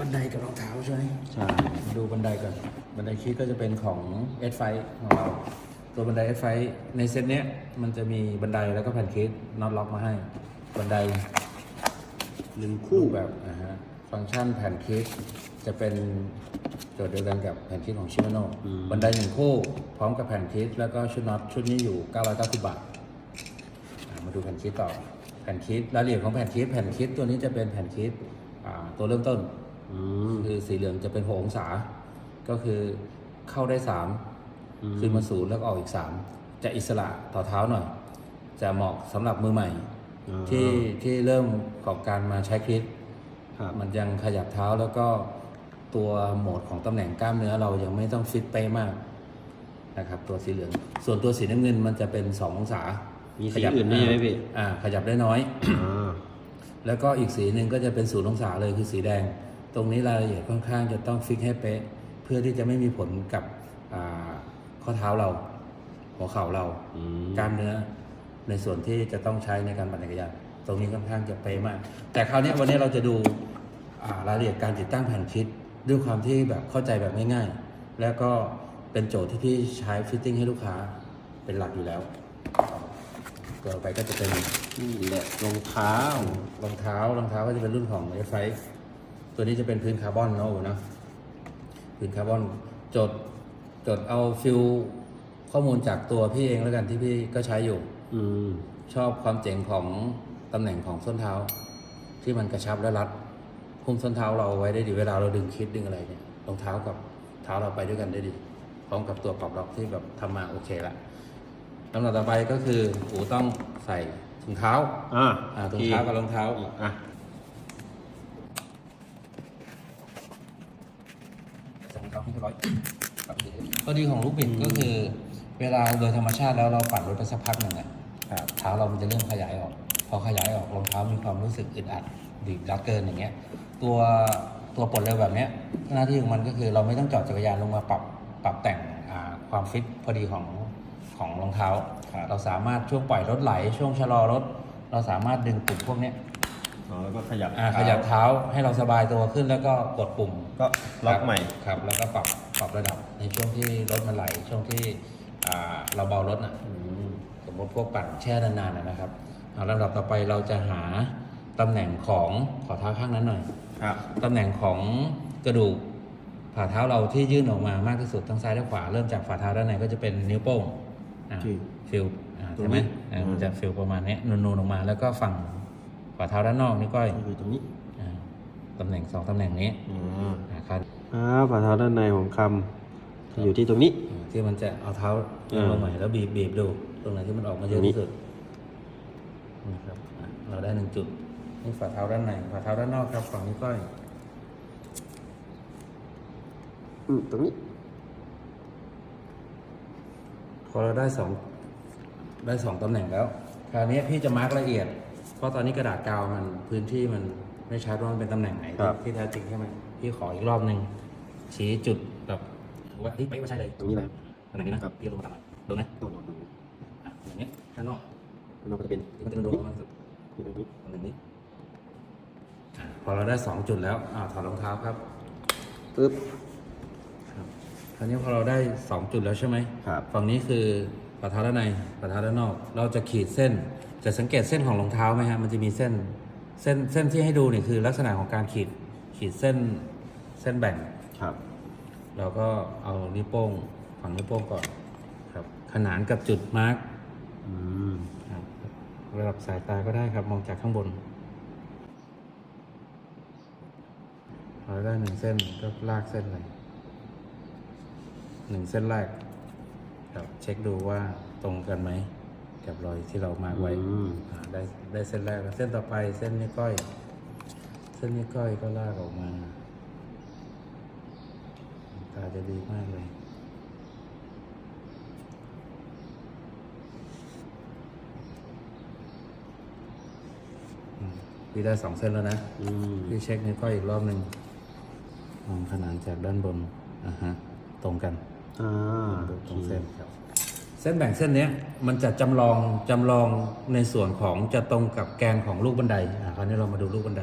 บันไดกับรองเท้าใช่ไหมใช่มาดูบันไดก่อน บันไดคิดก็จะเป็นของ S5 ของเรา ตัวบันได S5 ในเซตเนี้ยมันจะมีบันไดแล้วก็แผ่นคิดน็อตล็อกมาให้ บันไดหนึ่งคู่คู่แบบนะฮะ ฟังก์ชันแผ่นคิดจะเป็นโจทย์เดียวกันกับแผ่นคิดของชิมาโน่บันไดหนึ่งคู่ พร้อมกับแผ่นคิดแล้วก็ชุดน็อตชุดนี้อยู่ 990 บาทอะมาดูแผ่นคิดต่อ แผ่นคิดรายละเอียดของแผ่นคิดแผ่นคิดตัวนี้จะเป็นแผ่นคิดอ่าตัวเริ่มต้นอืม คือสีเหลืองจะเป็นหกองศา ก็คือเข้าได้สามขึ้นมาศูนย์แล้วก็ออกอีกสามจะอิสระต่อเท้าหน่อย จะเหมาะสำหรับมือใหม่อ่าที่ที่เริ่มของการมาใช้คลิปครับมันยังขยับเท้าแล้วก็ตัวโหมดของตำแหน่งกล้ามเนื้อเรายังไม่ต้องฟิตเป๊ะมากนะครับ ตัวสีเหลือง ส่วนตัวสีน้ำเงินมันจะเป็น2องศามีขสียับอื่นด้วยใช่ไหมพี่อ่า ขยับได้น้อยอ่าแล้วก็อีกสีหนึ่งก็จะเป็นศูนย์องศาเลยคือสีแดง ตรงนี้รายละเอียดค่อนข้างจะต้องฟิกให้เป๊ะ เพื่อที่จะไม่มีผลกับอ่าข้อเท้าเรา หัวเข่าเราอืมกล้ามเนื้อในส่วนที่จะต้องใช้ในการปั่นจักรยานตรงนี้ค่อนข้างจะเป๊ะมาก แต่คราวนี้วันนี้เราจะดูอ่ารายละเอียดการติดตั้งแผ่นคิด ด้วยความที่แบบเข้าใจแบบง่ายๆ แล้วก็เป็นโจทย์ที่พี่ใช้ฟิตติ้งให้ลูกค้าเป็นหลักอยู่แล้วตัวต่อไปก็จะเป็นนี่แหละรองเท้ารองเท้ารองเท้าก็จะเป็นรุ่นของ f อ ตัวนี้จะเป็นพื้นคาร์บอนเนาะโอ้นะพื้นคาร์บอนจดจดเอาฟิลข้อมูลจากตัวพี่เองแล้วกันที่พี่ก็ใช้อยู่ อืมชอบความเจ๋งของตำแหน่งของส้นเท้า ที่มันกระชับและรัดคุมส้นเท้าเราไว้ได้ดีเวลาเราดึงคิดดึงอะไรเนี่ยรองเท้ากับเท้าเราไปด้วยกันได้ดีพร้อมกับตัวปรับล็อกที่แบบทำมาโอเคละลำดับต่อไปก็คืออูต้องใส่ถุงเท้าอ่าอ่าถุงเท้ากับรองเท้าอะ ใส่รองเท้าให้เรียบร้อย ข้อดีของลูกบิดก็คือ เวลาโดยธรรมชาติแล้วเราปั่นรถไปสักพักหนึ่งอะเท้าเรามันจะเริ่มขยายออก พอขยายออกรองเท้ามีความรู้สึกอึดอัดบีบรัดเกินอย่างเงี้ย ตัวตัวปลดเร็วแบบเนี้ยหน้าที่ของมันก็คือเราไม่ต้องจอดจักรยานลงมาปรับปรับแต่งอ่าความฟิตพอดีของของรองเท้า เราสามารถช่วงปล่อยรถไหล ช่วงชะลอรถ เราสามารถดึงปุ่มพวกเนี้ยอ๋อแล้วก็ขยับอ่าขยับเท้าให้เราสบายตัวขึ้นแล้วก็กดปุ่ม ก็ล็อกใหม่ครับ แล้วก็ปรับปรับระดับในช่วงที่รถมันไหลช่วงที่อ่าเราเบารถนะอืมสมมติพวกปั่นแช่นานๆนะนะครับเอาลำดับต่อไปเราจะหาตำแหน่งของขอเท้าข้างนั้นหน่อยครับตำแหน่งของกระดูกฝ่าเท้าเราที่ยื่นออกมามากที่สุดทั้งซ้ายและขวาเริ่มจากฝ่าเท้าด้านในก็จะเป็นนิ้วโป้งอ่าที่ฟิลอ่าตรงใช่ไหมนี้อ่าอืมมันจะฟิลประมาณเนี้ยนูนๆออกมา แล้วก็ฝั่งฝ่าเท้าด้านนอกนี่ก้อยก็คือตรงนี้อ่า ตำแหน่งสองตำแหน่งนี้อืมอ่าครับอ่าฝ่าเท้าด้านในของคำจะอยู่ที่ตรงนี้อ่าที่มันจะเอาเท้าอืมลงใหม่แล้วบีบบีบดู ตรงไหนที่มันออกมาเยอะตรงนี้ที่สุดนะครับอะเราได้หนึ่งจุดนี่ฝ่าเท้าด้านในฝ่าเท้าด้านนอกครับฝั่งนี้ก้อยอืมตรงนี้พอเราได้สองได้สองตำแหน่งแล้ว คราวนี้พี่จะมาร์กละเอียด เพราะตอนนี้กระดาษกาวมันพื้นที่มัน ไม่ชัดว่ามันเป็นตำแหน่งไหนครับ ที่แท้จริงใช่ไหมพี่ขออีกรอบหนึ่งชี้จุดแบบว่าเฮ้ยไปว่าใช่เลยตรงนี้นะตำแหน่งนี้นะครับพี่ลงมาต่ำหน่อยดูนะตรงนี้ตรงนี้อะอย่างนี้ด้านนอกเราก็จะเป็นที่มันจะโดนประมาณสุดตรงนี้ตำแหน่งนี้อะพอเราได้สองจุดแล้วอ่าถอดรองเท้าครับปึ๊บครับคราวนี้พอเราได้สองจุดแล้วใช่ไหมครับ ฝั่งนี้คือฝ่าเท้าด้านในฝ่าเท้าด้านนอก เราจะขีดเส้น จะสังเกตเส้นของรองเท้าไหมฮะมันจะมีเส้น เส้นเส้นที่ให้ดูเนี่ยคือลักษณะของการขีดขีดเส้นเส้นแบ่ง ครับ เราก็เอานิ้วโป้งฝั่งนิ้วโป้งก่อนครับ ขนานกับจุดมาร์กอืมครับระดับสายตาก็ได้ครับ มองจากข้างบนพอได้หนึ่งเส้นก็ลากเส้นเลยหนึ่งเส้นแรกครับเช็คดูว่าตรงกันไหม กับรอยที่เรามาร์กไว้อืม อ่าได้ได้เส้นแรกแล้วเส้นต่อไปเส้นนิ้วก้อย เส้นนิ้วก้อยก็ลากออกมาตาจะดีมากเลย อืมพี่ได้สองเส้นแล้วนะ อืมพี่เช็คนิ้วก้อยอีกรอบหนึ่งมองขนานจากด้านบนอ่าฮะ ตรงกัน อ่าดูตรงเส้นครับ เส้นแบ่งเส้นเนี้ยมันจะจำลองจำลองในส่วนของจะตรงกับแกนของลูกบันไดอ่าคราวนี้เรามาดูลูกบันได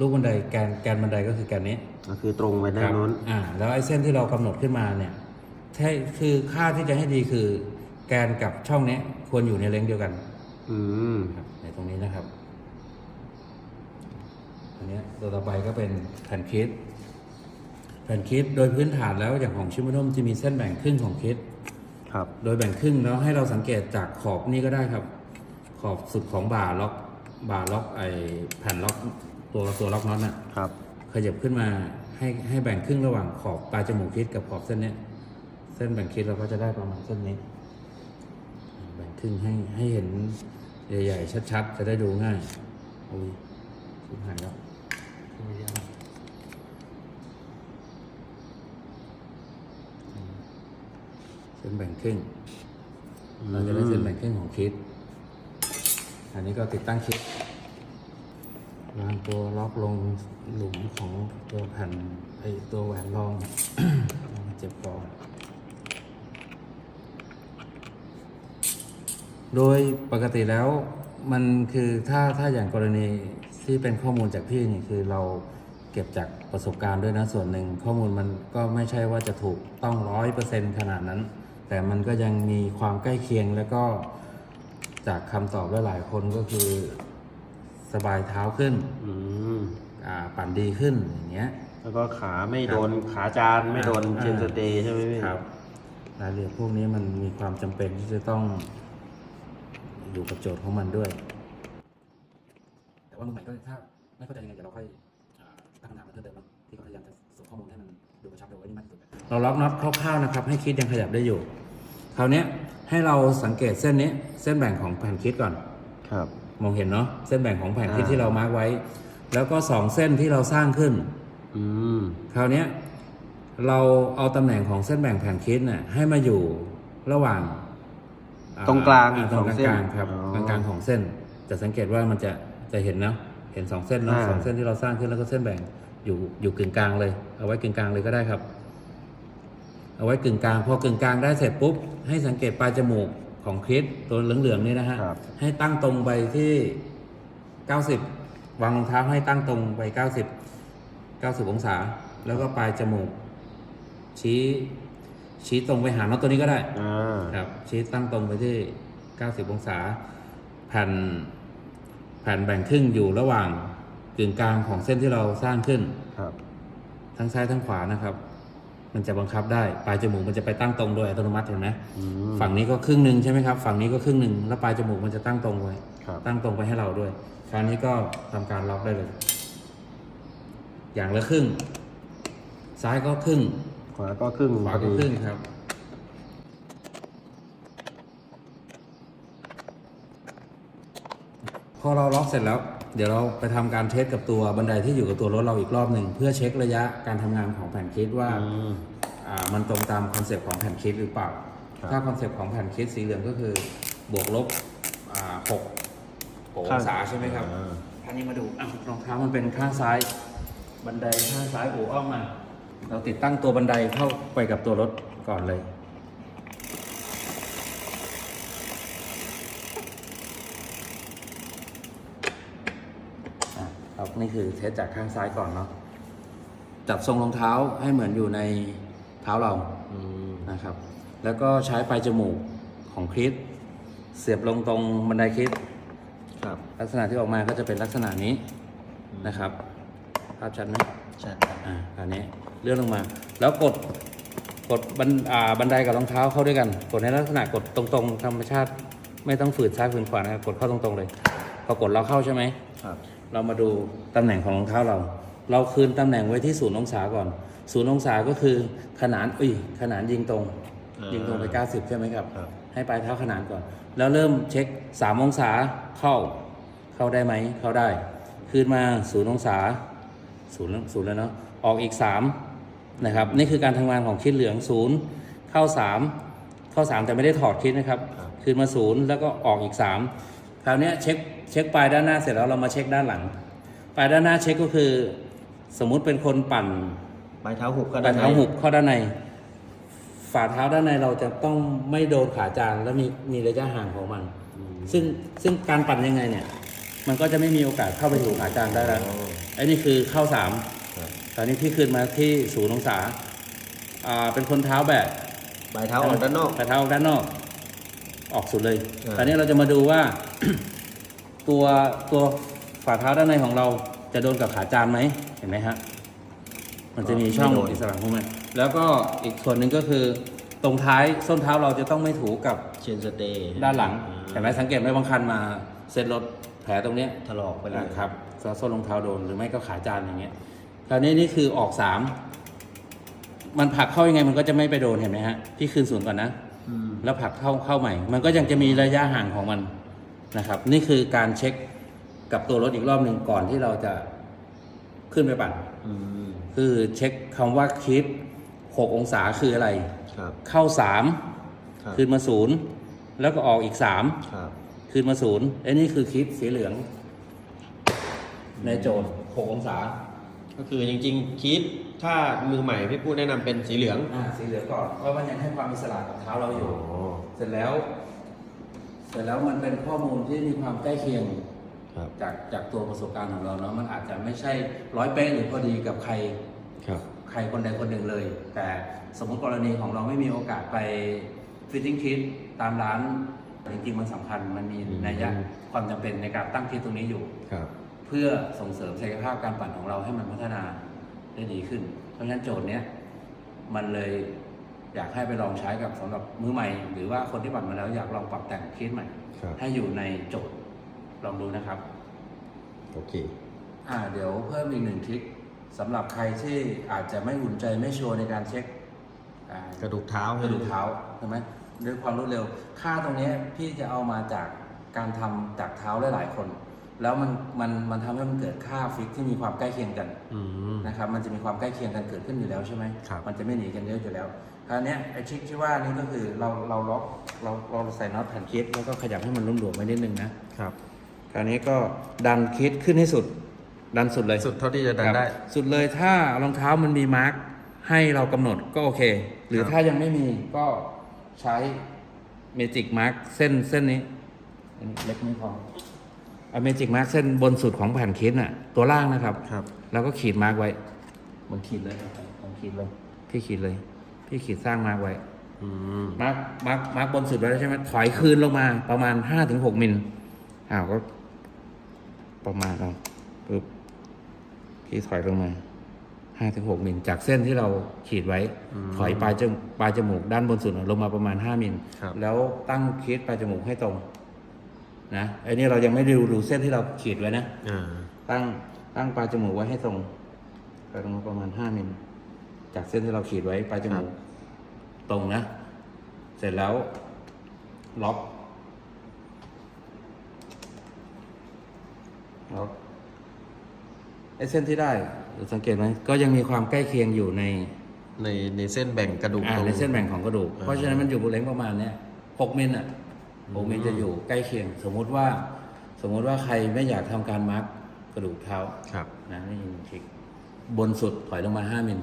ลูกบันไดแกนแกนบันไดก็คือแกนนี้ก็คือตรงไปด้าคนรับโน้นอ่าแล้วไอ้เส้นที่เรากำหนดขึ้นมาเนี่ยใช่คือค่าที่จะให้ดีคือ แกนกับช่องเนี้ยควรอยู่ในเลนส์เดียวกัน อืมครับในตรงนี้นะครับอันเนี้ยตัวต่อไปก็เป็นแผ่นคิดแผ่นคิดโดยพื้นฐานแล้วอย่างของชิมโนมจะมีเส้นแบ่งครึ่งของคิด ครับโดยแบ่งครึ่งแล้วให้เราสังเกตจากขอบนี่ก็ได้ครับ ขอบสุดของบ่าล็อกบ่าล็อกไอแผ่นล็อกตัวตัวล็อกน็อตน่ะครับขยับขึ้นมาให้ให้แบ่งครึ่งระหว่างขอบปลายจมูกคิดกับขอบเส้นเนี้ยเส้นแบ่งคิดเราก็จะได้ประมาณเส้นนี้ แบ่งครึ่งให้ให้เห็นใหญ่ๆชัด ๆ จะได้ดูง่ายโอ้ยสุดหายแล้วขึ้นมาเยอะมากอืมเส้นแบ่งครึ่งเราจะได้เส้นแบ่งครึ่งของคิดอันนี้ก็ติดตั้งคิดวางตัวล็อกลงหลุมของตัวแผ่นไอตัวแหวนรองเจ็บคอโดยปกติแล้วมันคือถ้าถ้าอย่างกรณีที่เป็นข้อมูลจากพี่นี่คือเราเก็บจากประสบการณ์ด้วยนะส่วนหนึ่งข้อมูลมันก็ไม่ใช่ว่าจะถูกต้องร้อยเปอร์เซ็นขนาดนั้น แต่มันก็ยังมีความใกล้เคียงแล้วก็จากคำตอบหลายๆคนก็คือสบายเท้าขึ้นอืมอ่าปั่นดีขึ้นอย่างเงี้ย แล้วก็ขาไม่โดนขาจานไม่โดนอ่า เชนสเตย์ใช่ไหมพี่ครับรายละเอียดพวกนี้มันมีความจำเป็นที่จะต้องอยู่กับโจทย์ของมันด้วย แต่ว่ามือใหม่ก็ถ้าไม่เข้าใจยังไงเดี๋ยวเราค่อยอ่าตั้งคำถามมาเพิ่มเติมเนาะที่เขาพยายามจะส่งข้อมูลให้มันดูกระชับดูไว้นี่มากที่สุดเราล็อกน็อตคร่าวๆนะครับ ให้คิดยังขยับได้อยู่ คราวเนี้ยให้เราสังเกตเส้นนี้เส้นแบ่งของแผ่นคิดก่อนครับ มองเห็นเนาะเส้นแบ่งของแผ่นคิดอ่าที่เรามาร์กไว้ แล้วก็สองเส้นที่เราสร้างขึ้น อืมคราวเนี้ยเราเอาตำแหน่งของเส้นแบ่งแผ่นคิดเนี่ยให้มาอยู่ระหว่างอ่ตรงกลางอ่ตรงของกเส้นลางๆครับอ๋อกลางๆของเส้น จะสังเกตว่ามันจะจะเห็นเนาะเห็นสองเส้นเนาะอ่าสองเส้นที่เราสร้างขึ้นแล้วก็เส้นแบ่งอยู่อยู่กึ่งกลางเลย เอาไว้กึ่งกลางเลยก็ได้ครับ เอาไว้กึ่งกลางพอกึ่งกลางได้เสร็จปุ๊บ ให้สังเกตปลายจมูกของคริสตัวเหลืองๆนี่นะฮะ ครับให้ตั้งตรงไปที่ 90 วางรองเท้าให้ตั้งตรงไป 90 90 องศา แล้วก็ปลายจมูก ชี้ ชี้ตรงไปหาน็อตตัวนี้ก็ได้ อ่าครับ ชี้ตั้งตรงไปที่ 90 องศา แผ่น แผ่นแบ่งครึ่งอยู่ระหว่างกึ่งกลางของเส้นที่เราสร้างขึ้น ครับ ทั้งซ้ายทั้งขวานะครับ มันจะบังคับได้ปลายจมูกมันจะไปตั้งตรงโดยอัตโนมัติเห็นไหมอืมฝั่งนี้ก็ครึ่งหนึ่งใช่ไหมครับ ฝั่งนี้ก็ครึ่งหนึ่งแล้วปลายจมูกมันจะตั้งตรงไว้ครับตั้งตรงไปให้เราด้วย คราวนี้ก็ทำการล็อกได้เลย อย่างละครึ่ง ซ้ายก็ครึ่ง ขวาก็ครึ่งขวาพอก็ดีครึ่งครับพอเราล็อกเสร็จแล้ว เดี๋ยวเราไปทำการเทสกับตัวบันไดที่อยู่กับตัวรถเราอีกรอบหนึ่งเพื่อเช็คระยะการทำงานของแผ่นคิดว่าอืมอ่ามันตรงตามคอนเซปต์ของแผ่นคิดหรือเปล่าครับถ้าคอนเซปต์ของแผ่นคิดสีเหลืองก็คือบวกลบอ่าหกหกองศาใช่ไหมครับอ่าอันนี้มาดูอ้าวรองเท้ามันเป็นข้างซ้าย บันไดข้างซ้ายโอ้อ้อมมา เราติดตั้งตัวบันไดเข้าไปกับตัวรถก่อนเลย ครับนี่คือเทสจากข้างซ้ายก่อนเนาะจับทรงรองเท้าให้เหมือนอยู่ในเท้าเราอืมนะครับ แล้วก็ใช้ปลายจมูกของคริสเสียบลงตรงบันไดคริสครับลักษณะที่ออกมาก็จะเป็นลักษณะนี้นะครับภาพชัดไหมใช่อ่าอันนี้เลื่อนลงมา แล้วกดกดบันอ่าบันไดกับรองเท้าเข้าด้วยกัน กดในลักษณะกดตรงๆธรรมชาติ ไม่ต้องฝืนซ้ายฝืนขวานะครับกดเข้าตรงๆเลยพอกดเราเข้าใช่ไหมครับ เรามาดูตำแหน่งของรองเท้าเรา เราคืนตำแหน่งไว้ที่ศูนย์องศาก่อนศูนย์องศาก็คือขนานอุ้ยขนานยิงตรงอ่ายิยิงตรงไป90ใช่ไหมครับ ครับ ให้ปลายเท้าขนานก่อน แล้วเริ่มเช็ค3องศาเข้า เข้าได้ไหมเข้าได้ คืนมาศูนย์องศาศูนย์ศูนย์แล้วเนาะออกอีก3นะครับนี่คือการทำงานของคิดเหลืองศูนย์เข้า 3 เข้า 3 แต่ไม่ได้ถอดคิดนะครับครับคืนมาศูนย์แล้วก็ออกอีก 3 คราวเนี้ยเช็คเช็คปลายด้านหน้าเสร็จแล้วเรามาเช็คด้านหลัง ปลายด้านหน้าเช็คก็คือ สมมุติเป็นคนปั่นปลายเท้าหุบก็ปได้ลายเท้าหุบเข้าด้านใน ฝ่าเท้าด้านในเราจะต้องไม่โดนขาจานและมีมีระยะห่างของมันอืมซึ่งซึ่งการปั่นยังไงเนี่ย มันก็จะไม่มีโอกาสเข้าไปถูขาจานได้แล้วอ๋อไอ้นี่คือเข้าสาม ครับตอนนี้พี่ขึ้นมาที่ศูนย์องศาอ่าเป็นคนเท้าแบบปลายเท้าออกด้านนอกปลายเท้าด้านนอก ออกสุดเลยอ่า ตอนนี้เราจะมาดูว่า ตัวตัวฝ่าเท้าด้านในของเราจะโดนกับขาจานไหมเห็นไหมฮะ มันจะมีช่องอิสระพวกมันแล้วก็อีกส่วนหนึ่งก็คือ ตรงท้ายส้นเท้าเราจะต้องไม่ถูกับเชนสเตย์ด้านหลังเห็นไหมสังเกตไหมบางคันมาเซ็ตรถแผลตรงเนี้ย ถลอกไปเลย นะครับส้นรองเท้าโดนหรือไม่ก็ขาจานอย่างเงี้ย คราวนี้นี่คือออกสาม มันผลักเข้ายังไงมันก็จะไม่ไปโดนเห็นไหมฮะ พี่คืนศูนย์ก่อนนะอืม แล้วผลักเข้าเข้าใหม่ มันก็ยังจะมีระยะห่างของมันนะครับ นี่คือการเช็คกับตัวรถอีกรอบหนึ่งก่อนที่เราจะขึ้นไปปั่นอืมคือเช็คคำว่าคลิปหกองศาคืออะไรครับเข้าสามครับคืนมาศูนย์แล้วก็ออกอีกสามครับคืนมาศูนย์ไอ้นี่คือคลิปสีเหลือง ในโจทย์หกองศา ก็คือจริงๆคิด ถ้ามือใหม่พี่พูดแนะนำเป็นสีเหลือง อ่าสีเหลืองก่อนเพราะมันยังให้ความอิสระกับเท้าเราอยู่เสร็จแล้ว เสร็จแล้วมันเป็นข้อมูลที่มีความใกล้เคียง ครับ จากจากตัวประสบการณ์ของเราเนาะมันอาจจะไม่ใช่ร้อยเป๊ะหรือพอดีกับใคร ครับ ใครคนใดคนหนึ่งเลย แต่สมมติกรณีของเราไม่มีโอกาสไปฟิตติ้งคิดตามร้าน จริงๆมันสำคัญมันมีนัยยะความจำเป็นในการตั้งคิดตรงนี้อยู่ ครับ เพื่อส่งเสริมศักยภาพการปั่นของเราให้มันพัฒนา ได้ดีขึ้น เพราะฉะนั้นโจทย์เนี้ยมันเลยอยากให้ไปลองใช้กับสำหรับมือใหม่ หรือว่าคนที่ปั่นมาแล้วอยากลองปรับแต่งคิดใหม่ครับให้อยู่ในโจทย์ลองดูนะครับ โอเค อ่าเดี๋ยวเพิ่มอีกหนึ่งทริคสำหรับใครที่อาจจะไม่อุ่นใจไม่ชัวร์ในการเช็คอ่ากระดูกเท้ากระดูกเท้าใช่ไหมด้วยความรวดเร็ว ค่าตรงเนี้ยพี่จะเอามาจากการทำจากเท้าหลายๆคน แล้วมันมันมันทำให้มันเกิดค่าฟิกที่มีความใกล้เคียงกันอืม นะครับ มันจะมีความใกล้เคียงกันเกิดขึ้นอยู่แล้วใช่ไหมครับ มันจะไม่หนีกันเยอะอยู่แล้วคราวเนี้ยไอ้ทริคที่ว่านี่ก็คือเราเราล็อกเราเราใส่น็อตแผ่นคิดแล้วก็ขยับให้มันรุ่มหลวมๆไว้นิดนึงนะครับ คราวนี้ก็ดันคิดขึ้นให้สุด ดันสุดเลย สุดเท่าที่จะดันครับได้สุดเลยถ้ารองเท้ามันมีมาร์กให้เรากำหนดก็โอเค หรือครับ ถ้ายังไม่มีก็ใช้เมจิกมาร์กเส้นเส้นนี้อันนี้เล็กไม่พอ เอาเมจิกมาร์กเส้นบนสุดของแผ่นคิดน่ะ ตัวล่างนะครับครับ แล้วก็ขีดมาร์กไว้บนขีดเลยบนขีดเลย พี่ขีดเลย พี่ขีดสร้างมาร์กไว้อืมมาร์กมาร์กมาร์กบนสุดไว้แล้วใช่ไหมถอยคืนลงมาประมาณห้าถึงหกมิลอ้าวก็ ประมาณเราปึ๊บพี่ถอยลงมาห้าถึงหกมิลจากเส้นที่เราขีดไว้ อืมถอยปลายจมปลายจมูกด้านบนสุดลงมาประมาณห้ามิลครับ แล้วตั้งคิดปลายจมูกให้ตรง นะไอ้นี่เรายังไม่ดูดูเส้นที่เราขีดไว้นะอ่าตั้งตั้งปลายจมูกไว้ให้ตรงไปตรงประมาณห้ามิลจากเส้นที่เราขีดไว้ปลายจมูกตรงนะ เสร็จแล้ว ล็อกล็อกไอ้เส้นที่ได้สังเกตไหมก็ยังมีความใกล้เคียงอยู่ในในในเส้นแบ่งกระดูกอ่าตรง ในเส้นแบ่งของกระดูกอ่าเพราะฉะนั้นมันอยู่บนเลนประมาณเนี้ยหกมิลอะ หกมิลจะอยู่ใกล้เคียง สมมุติว่า สมมุติว่าใครไม่อยากทำการมาร์กกระดูกเท้าครับนะนี่ยิงคลิกบนสุดถอยลงมาห้ามิล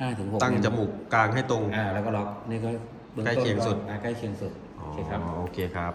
ห้าถึงหกตั้งมิลจมูกกลางให้ตรงอ่าแล้วก็ล็อกนี่ก็บื้อใกล้ต้นเคียงสุดอ่าใกล้เคียงสุดอ๋อโอเคครับโอเคครับ